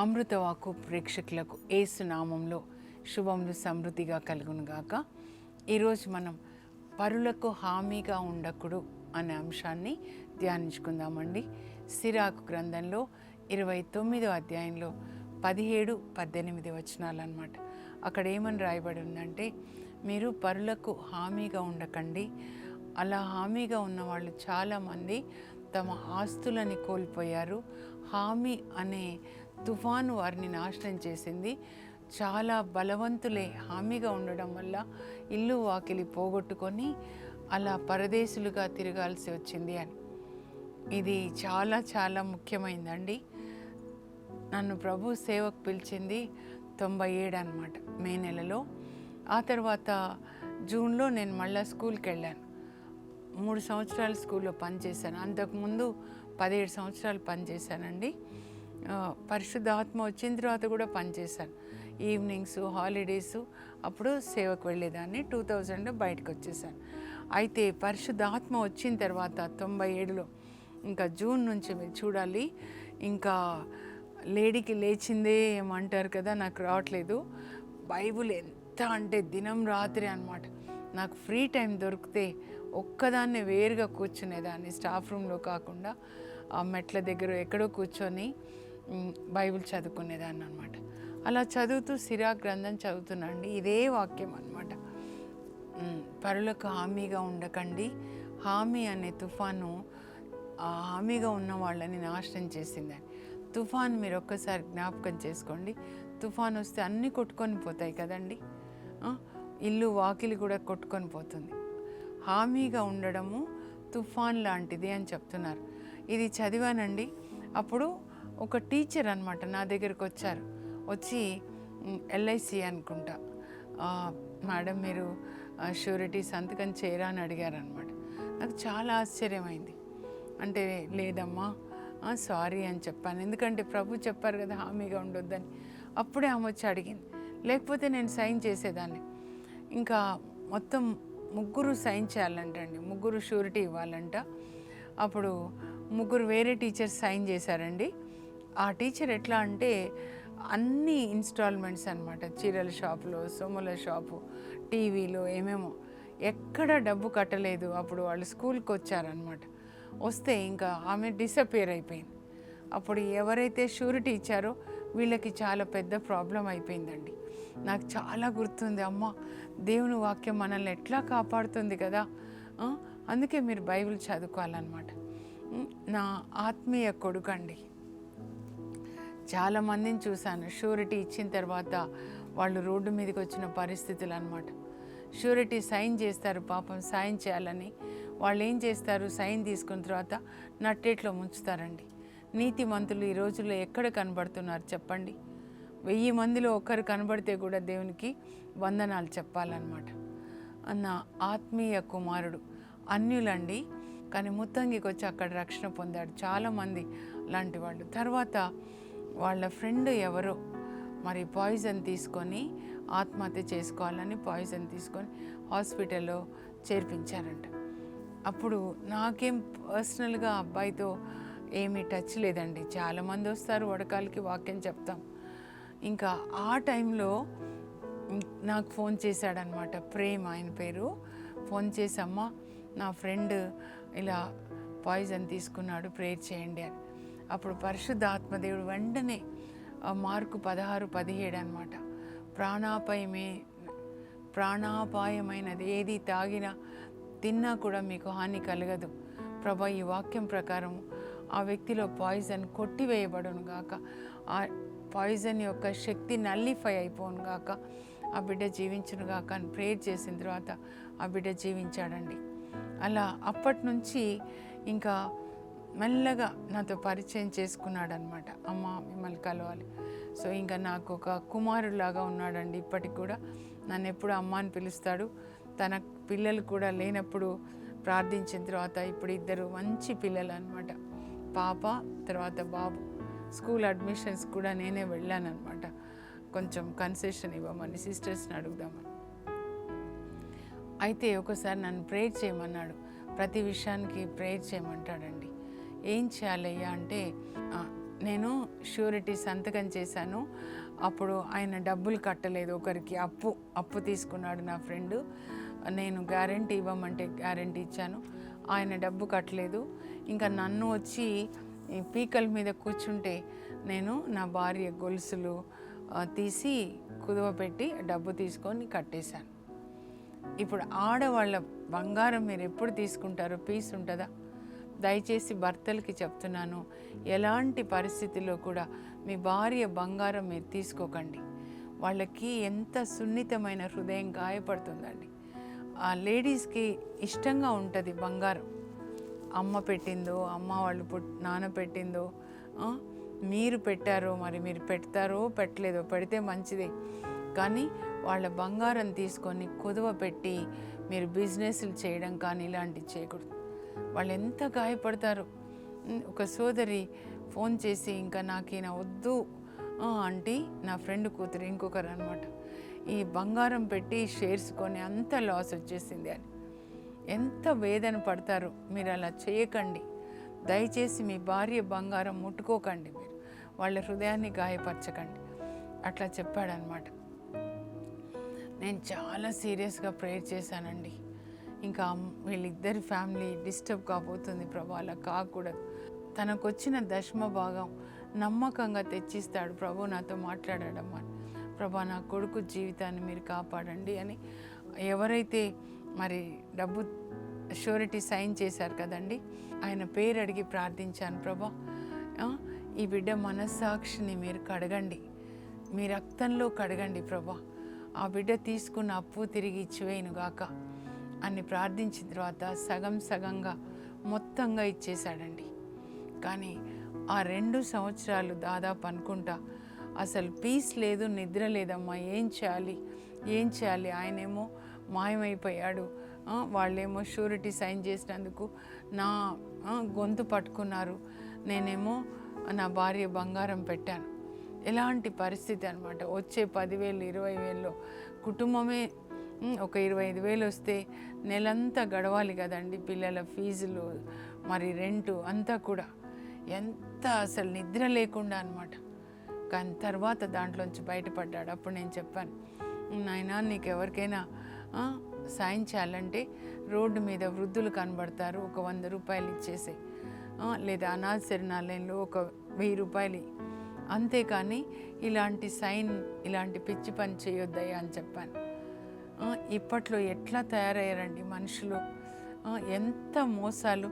అమృతవాకు ప్రేక్షకులకు ఏసు నామంలో శుభములు సమృద్ధిగా కలుగునుగాక ఈరోజు మనం పరులకు హామీగా ఉండకుడు అనే అంశాన్ని ధ్యానించుకుందామండి. సిరాకు గ్రంథంలో ఇరవై తొమ్మిదో అధ్యాయంలో పదిహేడు పద్దెనిమిది వచనాలు అనమాట అక్కడ ఏమని రాయబడి ఉందంటే మీరు పరులకు హామీగా ఉండకండి. అలా హామీగా ఉన్న వాళ్ళు చాలామంది తమ ఆస్తులని కోల్పోయారు. హామీ అనే తుఫాను వారిని నాశనం చేసింది. చాలా బలవంతులే హామీగా ఉండడం వల్ల ఇల్లు వాకిలి పోగొట్టుకొని అలా పరదేశులుగా తిరగాల్సి వచ్చింది అని. ఇది చాలా చాలా ముఖ్యమైందండి. నన్ను ప్రభు సేవకు పిలిచింది తొంభై ఏడు అనమాట మే నెలలో. ఆ తర్వాత జూన్లో నేను మళ్ళీ స్కూల్కి వెళ్ళాను. మూడు సంవత్సరాలు స్కూల్లో పనిచేశాను. అంతకుముందు పదిహేడు సంవత్సరాలు పనిచేశానండి. పరిశుద్ధాత్మ వచ్చిన తర్వాత కూడా పనిచేశాను ఈవినింగ్స్ హాలిడేస్ అప్పుడు సేవకు వెళ్ళేదాన్ని. టూ థౌజండ్లో బయటకు వచ్చేసాను అయితే పరిశుద్ధాత్మ వచ్చిన తర్వాత తొంభై ఏడులో ఇంకా జూన్ నుంచి మీరు చూడాలి. ఇంకా లేడీకి లేచిందే ఏమంటారు కదా నాకు రావట్లేదు. బైబుల్ ఎంత అంటే దినం రాత్రి అన్నమాట. నాకు ఫ్రీ టైం దొరికితే ఒక్కదాన్నే వేరుగా కూర్చునేదాన్ని. స్టాఫ్ రూమ్లో కాకుండా ఆ మెట్ల దగ్గర ఎక్కడో కూర్చొని బైబిల్ చదువుకునేదాన్ని అనమాట అలా చదువుతూ సిరా గ్రంథం చదువుతున్నాండి. ఇదే వాక్యం అనమాట పరులకు హామీగా ఉండకండి. హామీ అనే తుఫాను ఆ హామీగా ఉన్న వాళ్ళని నాశనం చేసిందని తుఫాన్ మీరు ఒక్కసారి జ్ఞాపకం చేసుకోండి. తుఫాన్ వస్తే అన్నీ కొట్టుకొని పోతాయి కదండి. ఇల్లు వాకిలి కూడా కొట్టుకొని పోతుంది. హామీగా ఉండడము తుఫాన్ లాంటిది అని చెప్తున్నారు. ఇది చదివానండి. అప్పుడు ఒక టీచర్ అనమాట నా దగ్గరికి వచ్చారు. వచ్చి ఎల్ఐసి అనుకుంటా. మేడం మీరు షూరిటీ సంతకం చేయరా అని అడిగారనమాట నాకు చాలా ఆశ్చర్యమైంది. అంటే లేదమ్మా సారీ అని చెప్పాను. ఎందుకంటే ప్రభు చెప్పారు కదా హామీగా ఉండొద్దని. అప్పుడే ఆమె వచ్చి అడిగింది. లేకపోతే నేను సైన్ చేసేదాన్ని. ఇంకా మొత్తం ముగ్గురు సైన్ చేయాలంటండి. ముగ్గురు షూరిటీ ఇవ్వాలంట. అప్పుడు ముగ్గురు వేరే టీచర్స్ సైన్ చేశారండి. ఆ టీచర్ ఎట్లా అంటే అన్ని ఇన్స్టాల్మెంట్స్ అనమాట చీరల షాపులో సొమ్ముల షాపు టీవీలో ఏమేమో. ఎక్కడ డబ్బు కట్టలేదు అప్పుడు వాళ్ళు స్కూల్కి వచ్చారనమాట వస్తే ఇంకా ఆమె డిసపియర్ అయిపోయింది. అప్పుడు ఎవరైతే షూరిటీ ఇచ్చారో వీళ్ళకి చాలా పెద్ద ప్రాబ్లం అయిపోయిందండి. నాకు చాలా గుర్తుంది అమ్మ దేవుని వాక్యం మనల్ని ఎట్లా కాపాడుతుంది కదా? అందుకే మీరు బైబిల్ చదువుకోవాలన్నమాట. నా ఆత్మీయ కొడుకండి. చాలా మందిని చూశాను. షూరిటీ ఇచ్చిన తర్వాత వాళ్ళు రోడ్డు మీదకి వచ్చిన పరిస్థితులు అనమాట షూరిటీ సైన్ చేస్తారు పాపం సాయం చేయాలని. వాళ్ళు ఏం చేస్తారు? సైన్ తీసుకున్న తర్వాత నట్టేట్లో ముంచుతారండి. నీతి మంతులు ఈ రోజుల్లో ఎక్కడ కనబడుతున్నారు చెప్పండి? వెయ్యి మందిలో ఒకరు కనబడితే కూడా దేవునికి వందనాలు చెప్పాలన్నమాట. అన్న ఆత్మీయ కుమారుడు అన్యులండి కానీ ముత్తంగికి వచ్చి అక్కడ రక్షణ పొందాడు చాలామంది లాంటి వాళ్ళు. తర్వాత వాళ్ళ ఫ్రెండ్ ఎవరో మరి పాయిజన్ తీసుకొని ఆత్మహత్య చేసుకోవాలని పాయిజన్ తీసుకొని హాస్పిటల్లో చేర్పించారంట. అప్పుడు నాకేం పర్సనల్గా అబ్బాయితో ఏమీ టచ్ లేదండి. చాలామంది వస్తారు వడకాలకి వాక్యం చెప్తాం. ఇంకా ఆ టైంలో నాకు ఫోన్ చేశాడనమాట ప్రేమ్ ఆయన పేరు. ఫోన్ చేసమ్మా నా ఫ్రెండ్ ఇలా పాయిజన్ తీసుకున్నాడు ప్రేయర్ చేయండి అని. అప్పుడు పరిశుద్ధాత్మదేవుడు వెంటనే మార్కు పదహారు పదిహేడు అనమాట ప్రాణాపాయమే ప్రాణాపాయమైనది. ఏది తాగినా తిన్నా కూడా మీకు హాని కలగదు. ప్రభా ఈ వాక్యం ప్రకారం ఆ వ్యక్తిలో పాయిజన్ కొట్టివేయబడును గాక. ఆ పాయిజన్ యొక్క శక్తి నల్లిఫై అయిపోను గాక. ఆ బిడ్డ జీవించును గాక అని ప్రేయర్ చేసిన తర్వాత ఆ బిడ్డ జీవించాడండి. అలా అప్పటి నుంచి ఇంకా మెల్లగా నాతో పరిచయం చేసుకున్నాడు అనమాట అమ్మ మిమ్మల్ని కలవాలి. సో ఇంకా నాకు ఒక కుమారులాగా ఉన్నాడండి ఇప్పటికి కూడా. నన్ను ఎప్పుడు అమ్మ అని పిలుస్తాడు. తన పిల్లలు కూడా లేనప్పుడు ప్రార్థించిన తర్వాత ఇప్పుడు ఇద్దరు మంచి పిల్లలు అనమాట పాప తర్వాత బాబు. స్కూల్ అడ్మిషన్స్ కూడా నేనే వెళ్ళాను అనమాట కొంచెం కన్సెషన్ ఇవ్వమని సిస్టర్స్ని అడుగుదామని. అయితే ఒకసారి నన్ను ప్రేయర్ చేయమన్నాడు. ప్రతి విషయానికి ప్రేయర్ చేయమంటాడండి. ఏం చేయాలయ్యా అంటే నేను షూరిటీ సంతకం చేశాను. అప్పుడు ఆయన డబ్బులు కట్టలేదు ఒకరికి. అప్పు అప్పు తీసుకున్నాడు నా ఫ్రెండ్. నేను గ్యారంటీ ఇవ్వమంటే గ్యారంటీ ఇచ్చాను. ఆయన డబ్బు కట్టలేదు. ఇంకా నన్ను వచ్చి పీకల మీద కూర్చుంటే నేను నా భార్య గొలుసులు తీసి కుదువ పెట్టి డబ్బు తీసుకొని కట్టేశాను. ఇప్పుడు ఆడవాళ్ళ బంగారం మీరు ఎప్పుడు తీసుకుంటారో పీస్ ఉంటుందా? దయచేసి భర్తలకి చెప్తున్నాను. ఎలాంటి పరిస్థితిలో కూడా మీ భార్య బంగారం మీరు తీసుకోకండి. వాళ్ళకి ఎంత సున్నితమైన హృదయం గాయపడుతుందండి. ఆ లేడీస్కి ఇష్టంగా ఉంటుంది బంగారం. అమ్మ పెట్టిందో అమ్మ వాళ్ళు పుట్ నాన్న పెట్టిందో మీరు పెట్టారో మరి మీరు పెడతారో పెట్టలేదో పెడితే మంచిదే. కానీ వాళ్ళ బంగారం తీసుకొని కుదువ పెట్టి మీరు బిజినెస్లు చేయడం కానీ ఇలాంటివి చేయకూడదు. వాళ్ళు ఎంత గాయపడతారు? ఒక సోదరి ఫోన్ చేసి ఇంకా నాకు వద్దు? ఆంటీ నా ఫ్రెండ్ కూతురు ఇంకొకరు అనమాట ఈ బంగారం పెట్టి షేర్స్ కొని అంత లాస్ వచ్చేసింది అని. ఎంత వేదన పడతారు మీరు అలా చేయకండి. దయచేసి మీ భార్య బంగారం ముట్టుకోకండి మీరు. వాళ్ళ హృదయాన్ని గాయపరచకండి. అట్లా చెప్పాడనమాట నేను చాలా సీరియస్గా ప్రేయర్ చేశానండి. ఇంకా వీళ్ళిద్దరి ఫ్యామిలీ డిస్టర్బ్ కాబోతుంది ప్రభా అలా కాకూడదు. తనకు వచ్చిన దశమ భాగం నమ్మకంగా తెచ్చిస్తాడు ప్రభు నాతో మాట్లాడాడమ్మా ప్రభా నా కొడుకు జీవితాన్ని మీరు కాపాడండి అని ఎవరైతే మరి డబ్బు షూరిటీ సైన్ చేశారు కదండి ఆయన పేరు అడిగి ప్రార్థించాను ప్రభా ఈ బిడ్డ మనస్సాక్షిని మీరు కడగండి. మీ రక్తంలో కడగండి ప్రభా. ఆ బిడ్డ తీసుకున్న అప్పు తిరిగి ఇచ్చివేయను గాక అని ప్రార్థించిన తర్వాత సగం సగంగా మొత్తంగా ఇచ్చేశాడండి. కానీ ఆ రెండు సంవత్సరాలు దాదాపు అనుకుంటా అసలు పీస్ లేదు నిద్ర లేదమ్మా ఏం చేయాలి ఏం చేయాలి? ఆయనేమో మాయమైపోయాడు. వాళ్ళేమో షూరిటీ సైన్ చేసినందుకు నా గొంతు పట్టుకున్నారు. నేనేమో నా భార్య బంగారం పెట్టాను. ఎలాంటి పరిస్థితి అనమాట వచ్చే పదివేలు ఇరవై వేల్లో కుటుంబమే ఒక ఇరవై ఐదు వేలు వస్తే నెలంతా గడవాలి కదండి పిల్లల ఫీజులు మరి రెంటు అంతా కూడా. ఎంత అసలు నిద్ర లేకుండా అనమాట కానీ తర్వాత దాంట్లోంచి బయటపడ్డాడు. అప్పుడు నేను చెప్పాను నాయన నీకు ఎవరికైనా సాయం చేయాలంటే రోడ్డు మీద వృద్ధులు కనబడతారు ఒక వంద రూపాయలు ఇచ్చేసే. లేదా అనాథ శరణాలయంలో ఒక వెయ్యి రూపాయలు ఇయ్యి. అంతేకాని ఇలాంటి సైన్ ఇలాంటి పిచ్చి పని చేయొద్దయ్యా అని చెప్పాను. ఇప్పట్లో ఎట్లా తయారయ్యారండి మనుషులు? ఎంత మోసాలు?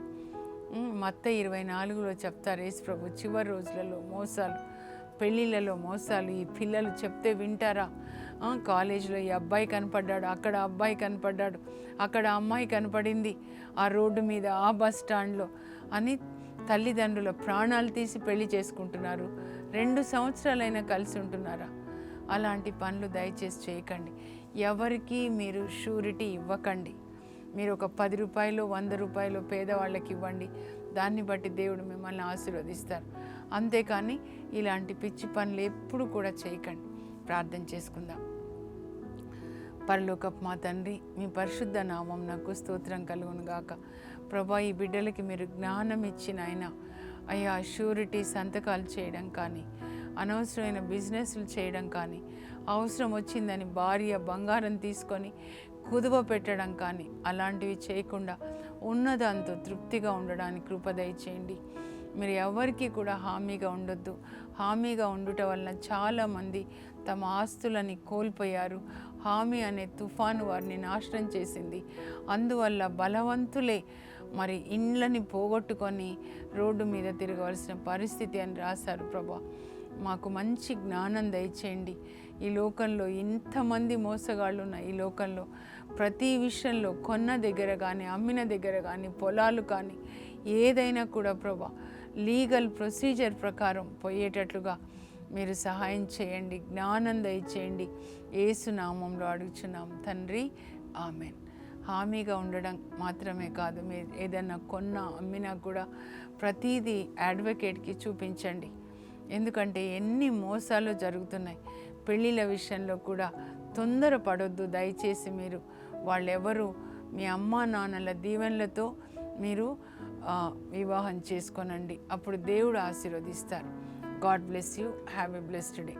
మత్త ఇరవై నాలుగులో చెప్తారు యేసు ప్రభు చివరి రోజులలో మోసాలు పెళ్ళిళ్ళలో మోసాలు ఈ పిల్లలు చెప్తే వింటారా? కాలేజీలో ఈ అబ్బాయి కనపడ్డాడు అక్కడ అబ్బాయి కనపడ్డాడు అక్కడ అమ్మాయి కనపడింది ఆ రోడ్డు మీద ఆ బస్ స్టాండ్లో అని తల్లిదండ్రుల ప్రాణాలు తీసి పెళ్ళి చేసుకుంటున్నారు. రెండు సంవత్సరాలైనా కలిసి ఉంటున్నారా? అలాంటి పనులు దయచేసి చేయకండి. ఎవరికి మీరు షూరిటీ ఇవ్వకండి. మీరు ఒక పది రూపాయలు వంద రూపాయలు పేదవాళ్ళకి ఇవ్వండి. దాన్ని బట్టి దేవుడు మిమ్మల్ని ఆశీర్వదిస్తారు. అంతేకాని ఇలాంటి పిచ్చి పనులు ఎప్పుడు కూడా చేయకండి. ప్రార్థన చేసుకుందాం. పరలోకపు మా తండ్రి మీ పరిశుద్ధ నామం నాకు స్తోత్రం కలుగును గాక. ప్రభా ఈ బిడ్డలకి మీరు జ్ఞానం ఇచ్చిన ఆయన. అయ్యా షూరిటీ సంతకాలు చేయడం కానీ అనవసరమైన బిజినెస్లు చేయడం కానీ అవసరం వచ్చిందని భార్య బంగారం తీసుకొని కుదువ పెట్టడం కానీ అలాంటివి చేయకుండా ఉన్నదంతో తృప్తిగా ఉండడానికి కృపదయ చేయండి మీరు ఎవరికి కూడా హామీగా ఉండొద్దు. హామీగా ఉండుట వలన చాలామంది తమ ఆస్తులని కోల్పోయారు. హామీ అనే తుఫాను వారిని నాశనం చేసింది. అందువల్ల బలవంతులే మరి ఇండ్లని పోగొట్టుకొని రోడ్డు మీద తిరగవలసిన పరిస్థితి అని రాశారు ప్రభా. మాకు మంచి జ్ఞానం దయచేయండి. ఈ లోకంలో ఇంతమంది మోసగాళ్ళు ఉన్న ఈ లోకంలో ప్రతి విషయంలో కొన్న దగ్గర కానీ అమ్మిన దగ్గర కానీ పొలాలు కానీ ఏదైనా కూడా ప్రభా లీగల్ ప్రొసీజర్ ప్రకారం పోయేటట్లుగా మీరు సహాయం చేయండి జ్ఞానం దయచేయండి. ఏసు నామంలో అడుగుచున్నాం. తండ్రి ఆమెన్. హామీగా ఉండడం మాత్రమే కాదు మీరు ఏదన్నా కొన్నా అమ్మినా కూడా ప్రతీది అడ్వకేట్కి చూపించండి. ఎందుకంటే ఎన్ని మోసాలు జరుగుతున్నాయి. పెళ్ళిళ్ళ విషయంలో కూడా తొందర పడొద్దు దయచేసి మీరు వాళ్ళెవరు మీ అమ్మా నాన్నల దీవెనలతో మీరు వివాహం చేసుకోనండి. అప్పుడు దేవుడు ఆశీర్వదిస్తారు. God bless you. Have a blessed day.